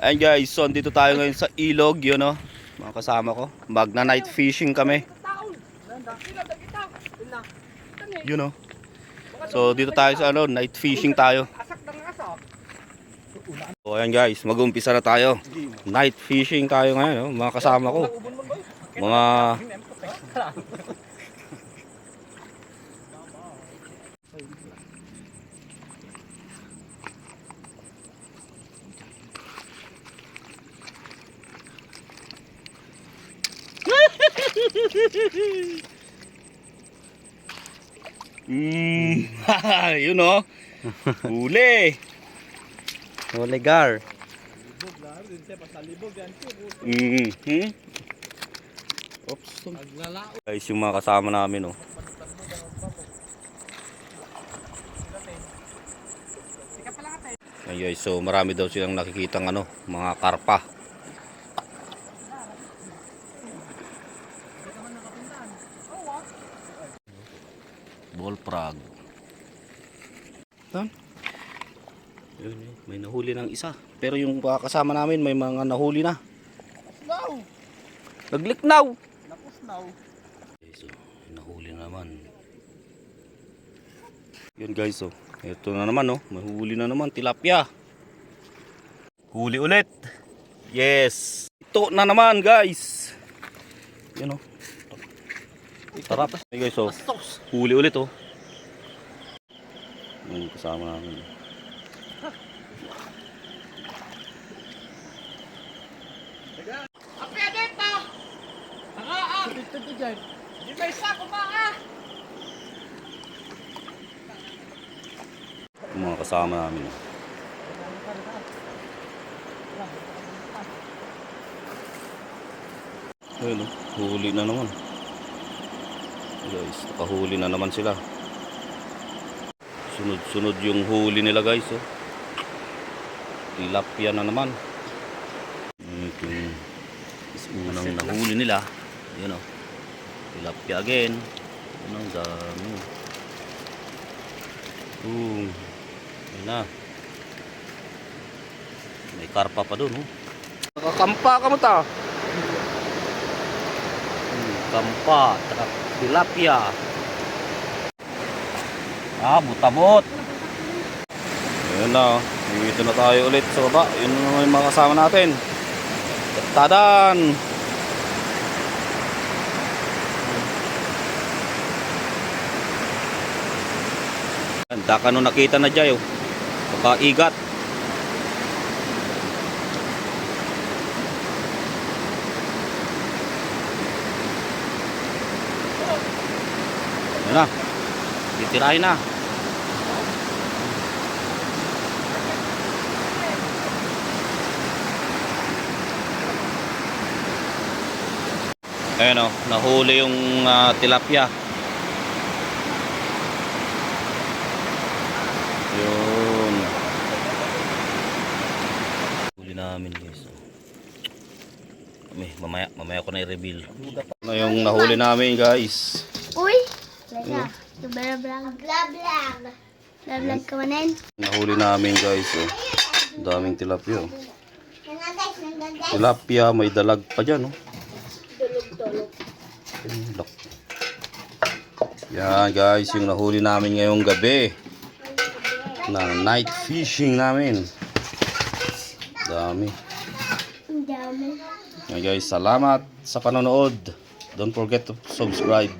Ayan guys, so dito tayo ngayon sa ilog, yun o. Mga kasama ko. Magna night fishing kami. Yun o. So dito tayo sa ano, night fishing tayo. So ayan guys, mag-umpisa na tayo. Night fishing tayo ngayon, oh, mga kasama ko. Mga Mm, yun o. Huli. Oligar. Mm, hmm? Oops. Guys, yung mga kasama namin, oh. Ay, guys, so marami daw silang nakikitang ano, mga karpa. Bullfrog. Tan? Yun, may nahuli ng isa. Pero yung mga kasama namin, may mga nahuli na. Now! Nagliknaw! Napos now. Okay, so, nahuli na naman. Yun guys, oh. Ito na naman, oh. May huli na naman, tilapia. Huli ulit. Yes. Ito na naman, guys. Yan, oh. Sarap. Hey guys, oh. Huli ulit, oh. Yung kasama namin. Api dito! Tangaa! Dito to dyan. Di may isa kumaa! Yung mga kasama namin. oh. Ayun, oh. huli na naman. Guys, nakahuli na naman sila. Sunod-sunod yung huli nila guys. Oh. Tilapia na naman. Ito yung is unang nahuli nila. Yun oh. Tilapia again. Yun ang dami. Boom. Yun na. May karpa pa doon. Oh. Nakakampa ka mo ta. Kampa. Tsaka tilapia. Ah, butabot. Ayun na. oh. Dito na tayo ulit sa baba. Yun na yung mga kasama natin. Tadan. Daka no nakita na dyan oh. Pakaigat. Yan na. Titirahin na. Ayan o, nahuli yung ah, tilapia. Yun. Huli namin guys. Kami, mamaya, mamaya ko na i-reveal. Ano yung nahuli namin guys? Lala. Vlog. Vlog. Vlog ka manin. Nahuli namin guys. Oh. Daming tilapia. Oh. Tilapia, may dalag pa dyan. Oh. Tulog. Yan guys, yung nahuli namin ngayong gabi. Na night fishing namin. Dami. Ang dami. Yan guys, salamat sa panonood. Don't forget to subscribe.